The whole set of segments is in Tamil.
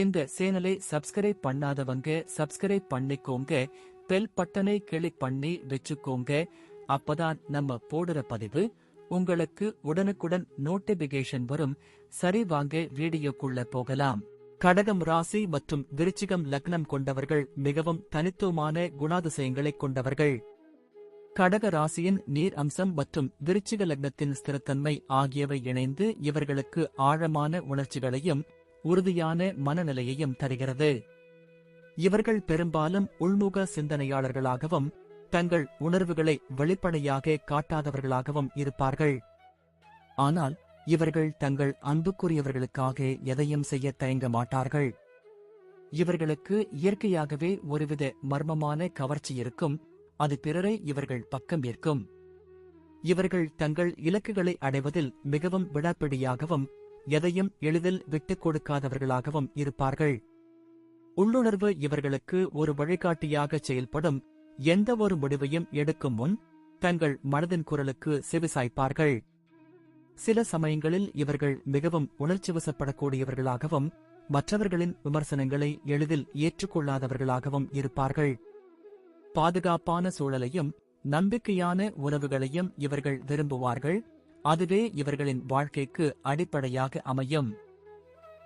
இந்த சேனலை சப்ஸ்கிரைப் பண்ணாதவங்க சப்ஸ்கிரைப் பண்ணிக்கோங்க. பெல் பட்டனை கிளிக் பண்ணி வச்சுக்கோங்க. அப்பதான் நம்ம போடுற பதிவு உங்களுக்கு உடனுக்குடன் நோட்டிபிகேஷன் வரும். சரி வாங்க வீடியோக்குள்ள போகலாம். கடகம் ராசி மற்றும் விருச்சிகம் லக்னம் கொண்டவர்கள் மிகவும் தனித்துவமான குணாதிசயங்களை கொண்டவர்கள். கடக ராசியின் நீர் அம்சம் மற்றும் விருச்சிக லக்னத்தின் ஸ்திரத்தன்மை ஆகியவை இணைந்து இவர்களுக்கு ஆழமான உணர்ச்சிகளையும் உறுதியான மனநிலையையும் தருகிறது. இவர்கள் பெரும்பாலும் உள்முக சிந்தனையாளர்களாகவும் தங்கள் உணர்வுகளை வெளிப்படையாக காட்டாதவர்களாகவும் இருப்பார்கள். ஆனால் இவர்கள் தங்கள் அன்புக்குரியவர்களுக்காக எதையும் செய்ய தயங்க மாட்டார்கள். இவர்களுக்கு இயற்கையாகவே ஒருவித மர்மமான கவர்ச்சி இருக்கும் அது பிறரை இவர்கள் பக்கம் ஏற்கும். இவர்கள் தங்கள் இலக்குகளை அடைவதில் மிகவும் விடாப்பிடியாகவும் எதையும் எளிதில் விட்டுக் கொடுக்காதவர்களாகவும் இருப்பார்கள். உள்ளுணர்வு இவர்களுக்கு ஒரு வழிகாட்டியாக செயல்படும். எந்த ஒரு முடிவையும் எடுக்கும் முன் தங்கள் மனதின் குரலுக்கு செவிசாய்ப்பார்கள் சில சமயங்களில் இவர்கள் மிகவும் உணர்ச்சிவசப்படக்கூடியவர்களாகவும் மற்றவர்களின் விமர்சனங்களை எளிதில் ஏற்றுக்கொள்ளாதவர்களாகவும் இருப்பார்கள். பாதுகாப்பான சூழலையும் நம்பிக்கையான உறவுகளையும் இவர்கள் விரும்புவார்கள். அதுவே இவர்களின் வாழ்க்கைக்கு அடிப்படையாக அமையும்.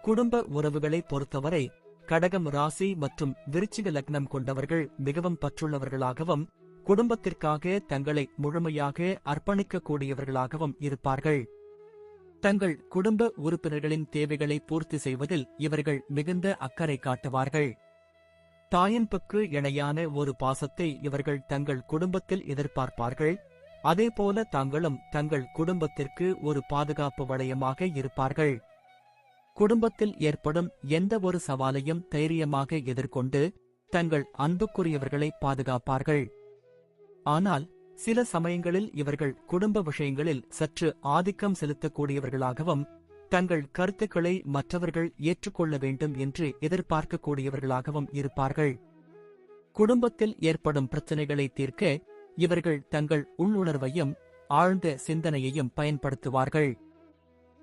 குடும்ப உறவுகளை பொறுத்தவரை கடகம் ராசி மற்றும் விருச்சிக லக்னம் கொண்டவர்கள் மிகவும் பற்றுள்ளவர்களாகவும் குடும்பத்திற்காக தங்களை முழுமையாக அர்ப்பணிக்கக்கூடியவர்களாகவும் இருப்பார்கள். தங்கள் குடும்ப உறுப்பினர்களின் தேவைகளை பூர்த்தி செய்வதில் இவர்கள் மிகுந்த அக்கறை காட்டுவார்கள். தாயின்புக்கு இணையான ஒரு பாசத்தை இவர்கள் தங்கள் குடும்பத்தில் எதிர்பார்ப்பார்கள். அதேபோல தாங்களும் தங்கள் குடும்பத்திற்கு ஒரு பாதுகாப்பு வளையமாக இருப்பார்கள். குடும்பத்தில் ஏற்படும் எந்த ஒரு சவாலையும் தைரியமாக எதிர்கொண்டு தங்கள் அன்புக்குரியவர்களை பாதுகாப்பார்கள். ஆனால் சில சமயங்களில் இவர்கள் குடும்ப விஷயங்களில் சற்று ஆதிக்கம் செலுத்தக்கூடியவர்களாகவும் தங்கள் கருத்துக்களை மற்றவர்கள் ஏற்றுக்கொள்ள வேண்டும் என்று எதிர்பார்க்கக்கூடியவர்களாகவும் இருப்பார்கள். குடும்பத்தில் ஏற்படும் பிரச்சனைகளை தீர்க்க இவர்கள் தங்கள் உள்ளுணர்வையும் ஆழ்ந்த சிந்தனையையும் பயன்படுத்துவார்கள்.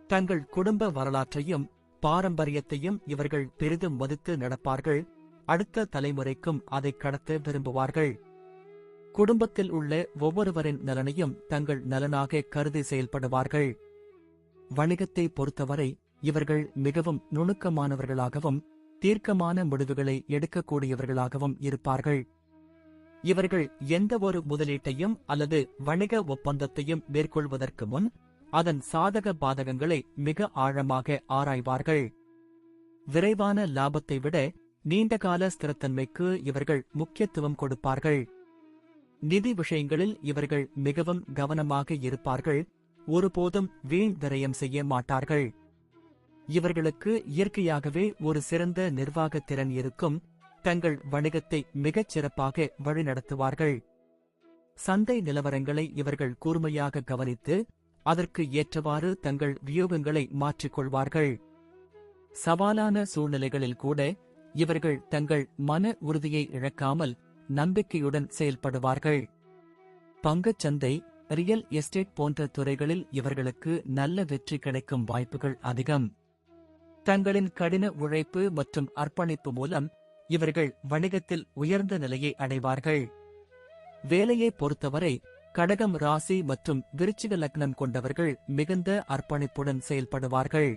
தங்கள் குடும்ப வரலாற்றையும் பாரம்பரியத்தையும் இவர்கள் பெரிதும் மதித்து நடப்பார்கள். அடுத்த தலைமுறைக்கும் அதை கடத்த விரும்புவார்கள். குடும்பத்தில் உள்ள ஒவ்வொருவரின் நலனையும் தங்கள் நலனாக கருதி செயல்படுவார்கள். வணிகத்தை பொறுத்தவரை இவர்கள் மிகவும் நுணுக்கமானவர்களாகவும் தீர்க்கமான முடிவுகளை எடுக்கக்கூடியவர்களாகவும் இருப்பார்கள். இவர்கள் எந்த ஒரு முதலீட்டையும் அல்லது வணிக ஒப்பந்தத்தையும் மேற்கொள்வதற்கு முன் அதன் சாதக பாதகங்களை மிக ஆழமாக ஆராய்வார்கள். விரைவான லாபத்தை விட நீண்டகால ஸ்திரத்தன்மைக்கு இவர்கள் முக்கியத்துவம் கொடுப்பார்கள். நிதி விஷயங்களில் இவர்கள் மிகவும் கவனமாக இருப்பார்கள். ஒருபோதும் வீண் விரயம் செய்ய மாட்டார்கள். இவர்களுக்கு இயற்கையாகவே ஒரு சிறந்த நிர்வாகத் திறன் இருக்கும். தங்கள் வணிகத்தை மிகச் சிறப்பாக வழிநடத்துவார்கள். சந்தை நிலவரங்களை இவர்கள் கூர்மையாக கவனித்து அதற்கு ஏற்றவாறு தங்கள் வியூகங்களை மாற்றிக்கொள்வார்கள். சவாலான சூழ்நிலைகளில் கூட இவர்கள் தங்கள் மன உறுதியை இழக்காமல் நம்பிக்கையுடன் செயல்படுவார்கள். பங்குச் சந்தை ரியல் எஸ்டேட் போன்ற துறைகளில் இவர்களுக்கு நல்ல வெற்றி கிடைக்கும் வாய்ப்புகள் அதிகம். தங்களின் கடின உழைப்பு மற்றும் அர்ப்பணிப்பு மூலம் இவர்கள் வணிகத்தில் உயர்ந்த நிலையை அடைவார்கள். வேலையை பொறுத்தவரை கடகம் ராசி மற்றும் விருச்சிக லக்னம் கொண்டவர்கள் மிகுந்த அர்ப்பணிப்புடன் செயல்படுவார்கள்.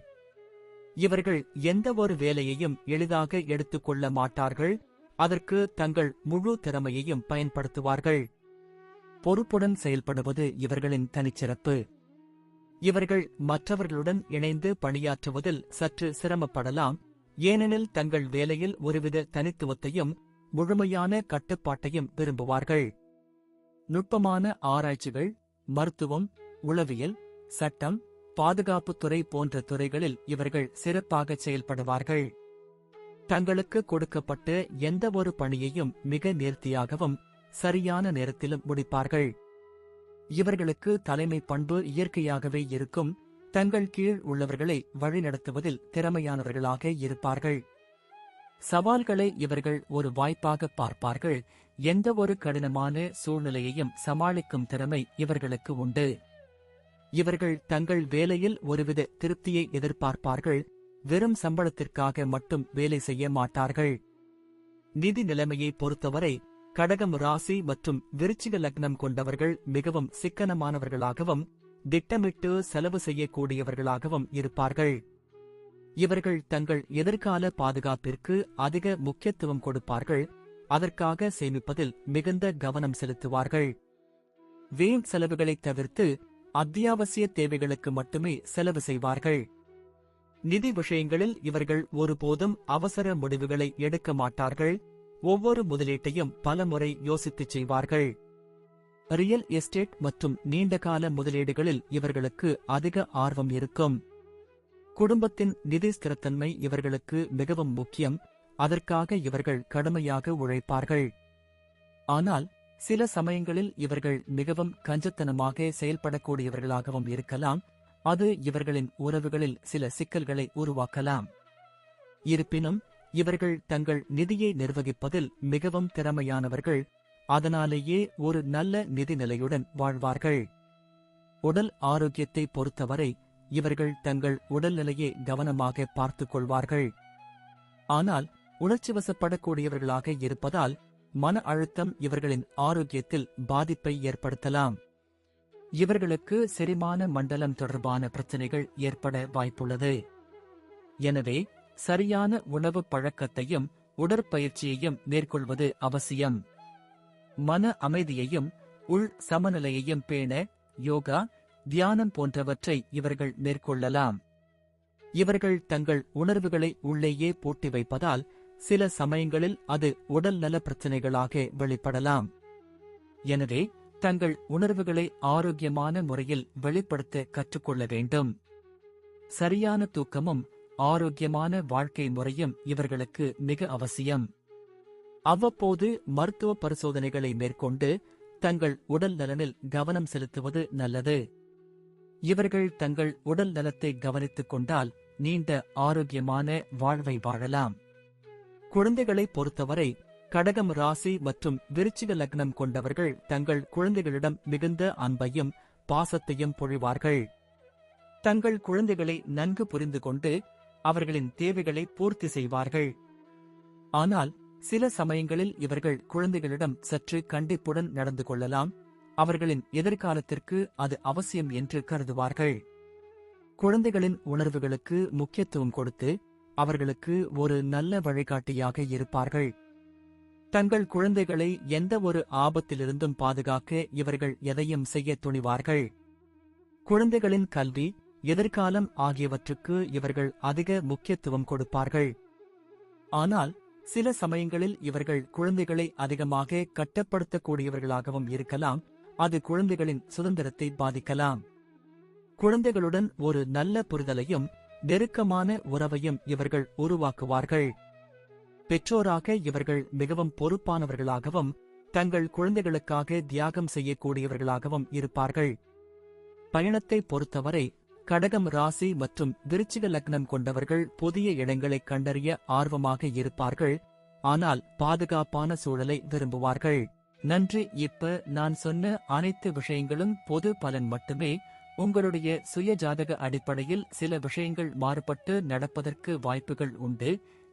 இவர்கள் எந்த ஒரு வேலையையும் எளிதாக எடுத்துக்கொள்ள மாட்டார்கள். அதற்கு தங்கள் முழு திறமையையும் பயன்படுத்துவார்கள். பொறுப்புடன் செயல்படுவது இவர்களின் தனிச்சிறப்பு. இவர்கள் மற்றவர்களுடன் இணைந்து பணியாற்றுவதில் சற்று சிரமப்படலாம். ஏனெனில் தங்கள் வேலையில் ஒருவித தனித்துவத்தையும் முழுமையான கட்டுப்பாட்டையும் விரும்புவார்கள். நுட்பமான ஆராய்ச்சிகள் மருத்துவம் உளவியல் சட்டம் பாதுகாப்புத் துறை போன்ற துறைகளில் இவர்கள் சிறப்பாக செயல்படுவார்கள். தங்களுக்கு கொடுக்கப்பட்ட எந்த ஒரு பணியையும் மிக நேர்த்தியாகவும் சரியான நேரத்திலும் முடிப்பார்கள். இவர்களுக்கு தலைமை பண்பு இயற்கையாகவே இருக்கும். தங்கள் கீழ் உள்ளவர்களை வழிநடத்துவதில் திறமையானவர்களாக இருப்பார்கள். சவால்களை இவர்கள் ஒரு வாய்ப்பாக பார்ப்பார்கள். எந்த ஒரு கடினமான சூழ்நிலையையும் சமாளிக்கும் திறமை இவர்களுக்கு உண்டு. இவர்கள் தங்கள் வேலையில் ஒருவித திருப்தியை எதிர்பார்ப்பார்கள். வெறும் சம்பளத்திற்காக மட்டும் வேலை செய்ய மாட்டார்கள். நிதி நிலைமையை பொறுத்தவரை கடகம் ராசி மற்றும் விருச்சிக லக்னம் கொண்டவர்கள் மிகவும் சிக்கனமானவர்களாகவும் திட்டமிட்டு செலவு செய்யக்கூடியவர்களாகவும் இருப்பார்கள். இவர்கள் தங்கள் எதிர்கால பாதுகாப்பிற்கு அதிக முக்கியத்துவம் கொடுப்பார்கள். அதற்காக சேமிப்பதில் மிகுந்த கவனம் செலுத்துவார்கள். வீண் செலவுகளைத் தவிர்த்து அத்தியாவசிய தேவைகளுக்கு மட்டுமே செலவு செய்வார்கள். நிதி விஷயங்களில் இவர்கள் ஒருபோதும் அவசர முடிவுகளை எடுக்க மாட்டார்கள். ஒவ்வொரு முதலீட்டையும் பலமுறை யோசித்துச் செய்வார்கள். ரியல் எஸ்டேட் மற்றும் நீண்டகால முதலீடுகளில் இவர்களுக்கு அதிக ஆர்வம் இருக்கும். குடும்பத்தின் நிதி ஸ்திரத்தன்மை இவர்களுக்கு மிகவும் முக்கியம். அதற்காக இவர்கள் கடுமையாக உழைப்பார்கள். ஆனால் சில சமயங்களில் இவர்கள் மிகவும் கஞ்சத்தனமாக செயல்படக்கூடியவர்களாகவும் இருக்கலாம். அது இவர்களின் உறவுகளில் சில சிக்கல்களை உருவாக்கலாம். இருப்பினும் இவர்கள் தங்கள் நிதியை நிர்வகிப்பதில் மிகவும் திறமையானவர்கள். அதனாலேயே ஒரு நல்ல நிதிநிலையுடன் வாழ்வார்கள். உடல் ஆரோக்கியத்தை பொறுத்தவரை இவர்கள் தங்கள் உடல்நிலையை கவனமாக பார்த்துக் கொள்வார்கள் ஆனால் உணர்ச்சிவசப்படக்கூடியவர்களாக இருப்பதால் மன அழுத்தம் இவர்களின் ஆரோக்கியத்தில் பாதிப்பை ஏற்படுத்தலாம். இவர்களுக்கு செரிமான மண்டலம் தொடர்பான பிரச்சனைகள் ஏற்பட வாய்ப்புள்ளது. எனவே சரியான உணவு பழக்கத்தையும் உடற்பயிற்சியையும் மேற்கொள்வது அவசியம். மன அமைதியையும் உள் சமநிலையையும் பேண யோகா தியானம் போன்றவற்றை இவர்கள் மேற்கொள்ளலாம். இவர்கள் தங்கள் உணர்வுகளை உள்ளேயே பூட்டி வைப்பதால் சில சமயங்களில் அது உடல் நல பிரச்சனைகளாக வெளிப்படலாம். எனவே தங்கள் உணர்வுகளை ஆரோக்கியமான முறையில் வெளிப்படுத்த கற்றுக்கொள்ள வேண்டும். சரியான தூக்கமும் ஆரோக்கியமான வாழ்க்கை முறையும் இவர்களுக்கு மிக அவசியம். அவ்வப்போது மருத்துவ பரிசோதனைகளை மேற்கொண்டு தங்கள் உடல் நலனில் கவனம் செலுத்துவது நல்லது. இவர்கள் தங்கள் உடல் நலத்தை கவனித்துக் கொண்டால் நீண்ட ஆரோக்கியமான வாழ்வை வாழலாம். குழந்தைகளை பொறுத்தவரை கடகம் ராசி மற்றும் விருச்சிக லக்னம் கொண்டவர்கள் தங்கள் குழந்தைகளிடம் மிகுந்த அன்பையும் பாசத்தையும் பொழிவார்கள். தங்கள் குழந்தைகளை நன்கு புரிந்து கொண்டு அவர்களின் தேவைகளை பூர்த்தி செய்வார்கள். ஆனால் சில சமயங்களில் இவர்கள் குழந்தைகளிடம் சற்று கண்டிப்புடன் நடந்து கொள்ளலாம். அவர்களின் எதிர்காலத்திற்கு அது அவசியம் என்று கருதுவார்கள். குழந்தைகளின் உணர்வுகளுக்கு முக்கியத்துவம் கொடுத்து அவர்களுக்கு ஒரு நல்ல வழிகாட்டியாக இருப்பார்கள். தங்கள் குழந்தைகளை எந்த ஒரு ஆபத்திலிருந்தும் பாதுகாக்க இவர்கள் எதையும் செய்ய துணிவார்கள். குழந்தைகளின் கல்வி எதிர்காலம் ஆகியவற்றுக்கு இவர்கள் அதிக முக்கியத்துவம் கொடுப்பார்கள். ஆனால் சில சமயங்களில் இவர்கள் குழந்தைகளை அதிகமாக கட்டப்படுத்தக்கூடியவர்களாகவும் இருக்கலாம் அது குழந்தைகளின் சுதந்திரத்தை பாதிக்கலாம். குழந்தைகளுடன் ஒரு நல்ல புரிதலையும் நெருக்கமான உறவையும் இவர்கள் உருவாக்குவார்கள். பெற்றோராக இவர்கள் மிகவும் பொறுப்பானவர்களாகவும் தங்கள் குழந்தைகளுக்காக தியாகம் செய்யக்கூடியவர்களாகவும் இருப்பார்கள். பயணத்தை பொறுத்தவரை கடகம் ராசி மற்றும் விருச்சிக லக்னம் கொண்டவர்கள் புதிய இடங்களை கண்டறிய ஆர்வமாக இருப்பார்கள். ஆனால் பாதுகாப்பான சூழலை விரும்புவார்கள். நன்றி. இப்ப நான் சொன்ன அனைத்து விஷயங்களும் பொது பலன் மட்டுமே. உங்களுடைய சுய ஜாதக அடிப்படையில் சில விஷயங்கள் மாறுபட்டு நடப்பதற்கு வாய்ப்புகள் உண்டு.